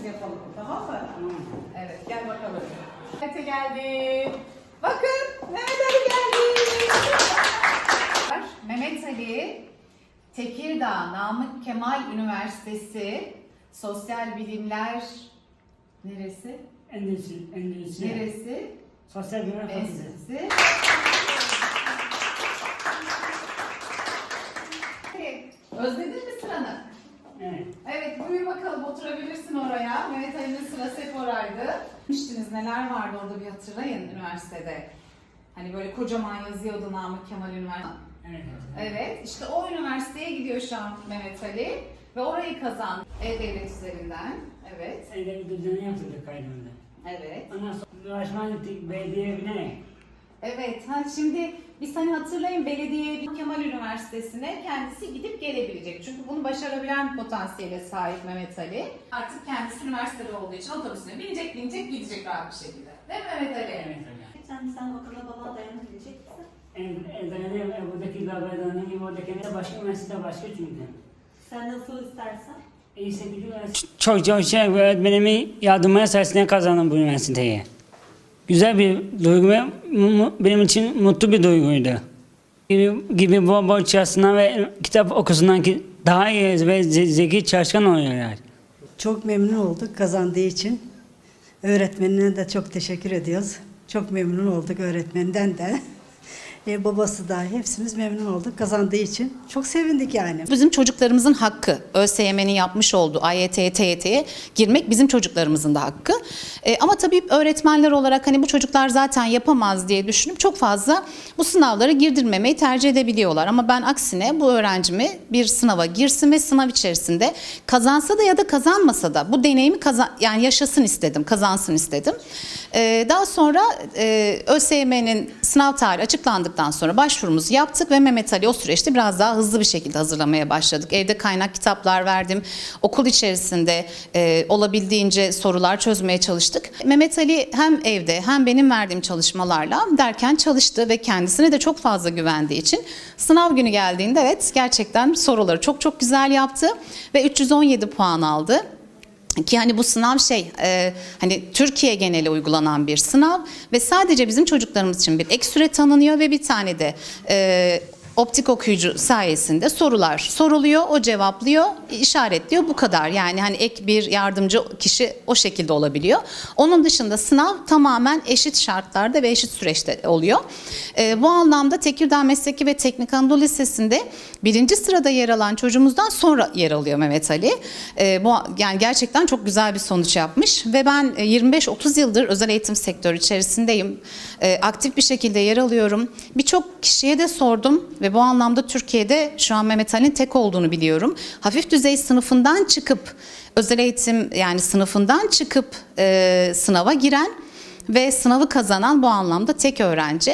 biz yapalım. Tamam mı? Evet gel bakalım. Mehmet'e geldi. Bakın Mehmet Ali geldi. Mehmet Ali Tekirdağ Namık Kemal Üniversitesi Sosyal Bilimler neresi? Endüstri, endüstri. Neresi? Sosyal bilimler fakültesi. Özledin mi sıranı? Evet. Evet buyur bakalım oturabilirsin Mehmet Ali'nin sırası hep oraydı. Demiştiniz neler vardı orada bir hatırlayın üniversitede. Hani böyle kocaman yazıyordu Namık Kemal Üniversitesi. Evet. Evet işte o üniversiteye gidiyor şu an Mehmet Ali. Ve orayı kazandı. E-Devlet üzerinden. Evet. Evde bir düzeni yaptırdık kaydımızda. Evet. Ondan sonra ulaşman ettik belediye binerek. Evet, ha şimdi biz hani hatırlayın belediye Kemal Üniversitesi'ne kendisi gidip gelebilecek. Çünkü bunu başarabilen potansiyele sahip Mehmet Ali. Artık kendisi üniversitede olduğu için otobüsüne binecek, binecek, gidecek rahat bir şekilde. Değil mi Mehmet Ali? Evet öyle. Sen, sen okula babana dayanabilecek misin? Dayanıyor, ev buradaki dayanıyor gibi oradaki de başka üniversitede başka çünkü. Sen nasıl istersen. İyi üniversite. Çok çok şey öğretmenimi yardımına sayesinde kazandım bu üniversiteyi. Güzel bir duygu ve benim için mutlu bir duyguydu. Gibi, bol bol çalışsınlar ve kitap okusunlar ki daha iyi ve ze- zeki çalışkan oluyorlar. Çok memnun olduk kazandığı için. Öğretmenine de çok teşekkür ediyoruz. Çok memnun olduk öğretmeninden de. E, babası da hepsimiz memnun olduk kazandığı için. Çok sevindik yani. Bizim çocuklarımızın hakkı. ÖSYM'nin yapmış olduğu AYT'ye, TYT'ye girmek bizim çocuklarımızın da hakkı. E, ama tabii öğretmenler olarak hani bu çocuklar zaten yapamaz diye düşünüp çok fazla bu sınavlara girdirmemeyi tercih edebiliyorlar. Ama ben aksine bu öğrencimi bir sınava girsin ve sınav içerisinde kazansa da ya da kazanmasa da bu deneyimi kazan yani yaşasın istedim, kazansın istedim. E, daha sonra e, ÖSYM'nin sınav tarihi açıklandıktan sonra başvurumuzu yaptık ve Mehmet Ali o süreçte biraz daha hızlı bir şekilde hazırlamaya başladık. Evde kaynak kitaplar verdim. Okul içerisinde e, olabildiğince sorular çözmeye çalıştık. Mehmet Ali hem evde hem benim verdiğim çalışmalarla derken çalıştı ve kendisine de çok fazla güvendiği için sınav günü geldiğinde evet gerçekten soruları çok çok güzel yaptı ve 317 puan aldı. Ki hani bu sınav şey e, hani Türkiye geneli uygulanan bir sınav ve sadece bizim çocuklarımız için bir ek süre tanınıyor ve bir tane de e, optik okuyucu sayesinde sorular soruluyor, o cevaplıyor, işaretliyor bu kadar. Yani hani ek bir yardımcı kişi o şekilde olabiliyor. Onun dışında sınav tamamen eşit şartlarda ve eşit süreçte oluyor. E, bu anlamda Tekirdağ Mesleki ve Teknik Anadolu Lisesi'nde birinci sırada yer alan çocuğumuzdan sonra yer alıyor Mehmet Ali. E, bu yani gerçekten çok güzel bir sonuç yapmış ve ben e, 25-30 yıldır özel eğitim sektörü içerisindeyim. E, aktif bir şekilde yer alıyorum. Birçok kişiye de sordum bu anlamda Türkiye'de şu an Mehmet Ali'nin tek olduğunu biliyorum. Hafif düzey sınıfından çıkıp özel eğitim yani sınıfından çıkıp e, sınava giren ve sınavı kazanan bu anlamda tek öğrenci.